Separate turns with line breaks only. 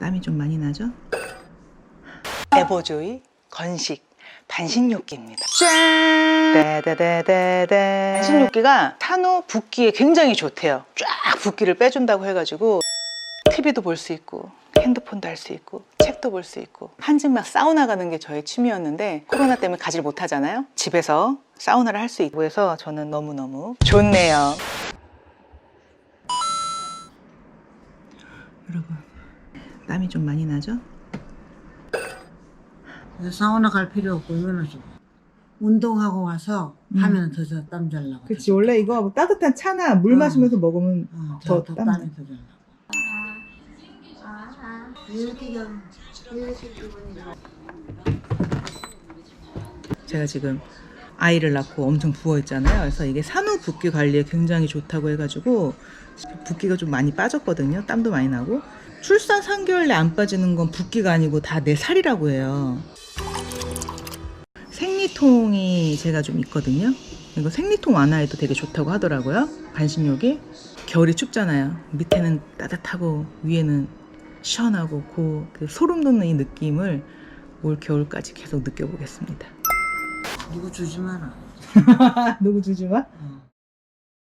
땀이 좀 많이 나죠?
에버조이 건식 반신욕기입니다. 짠! 반신욕기가 산후 붓기에 굉장히 좋대요. 쫙 붓기를 빼준다고 해가지고 TV도 볼 수 있고 핸드폰도 할 수 있고 책도 볼 수 있고 한증막 사우나 가는 게 저의 취미였는데 코로나 때문에 가질 못하잖아요. 집에서 사우나를 할 수 있고 해서 저는 너무너무 좋네요.
여러분 땀이 좀 많이 나죠?
사우나 갈 필요 없고 이거는 좀 운동하고 와서
음.
하면 더땀 잘 나고.
그치 원래 이거 뭐 따뜻한 차나 물
어.
마시면서 먹으면
어,
더
더, 땀이 더잘 나고. 이렇게 좀 이렇게 기분이 좋아.
제가 지금 아이를 낳고 엄청 부어 있잖아요. 그래서 이게 산후 붓기 관리에 굉장히 좋다고 해가지고 붓기가 좀 많이 빠졌거든요. 땀도 많이 나고 출산 3개월 내 안 빠지는 건 붓기가 아니고 다 내 살이라고 해요. 생리통이 제가 좀 있거든요. 이거 생리통 완화에도 되게 좋다고 하더라고요. 반신욕이 겨울이 춥잖아요. 밑에는 따뜻하고 위에는 시원하고 그, 그 소름 돋는 이 느낌을 올 겨울까지 계속 느껴보겠습니다.
누구 주지 마라.
누구 주지 마?
어.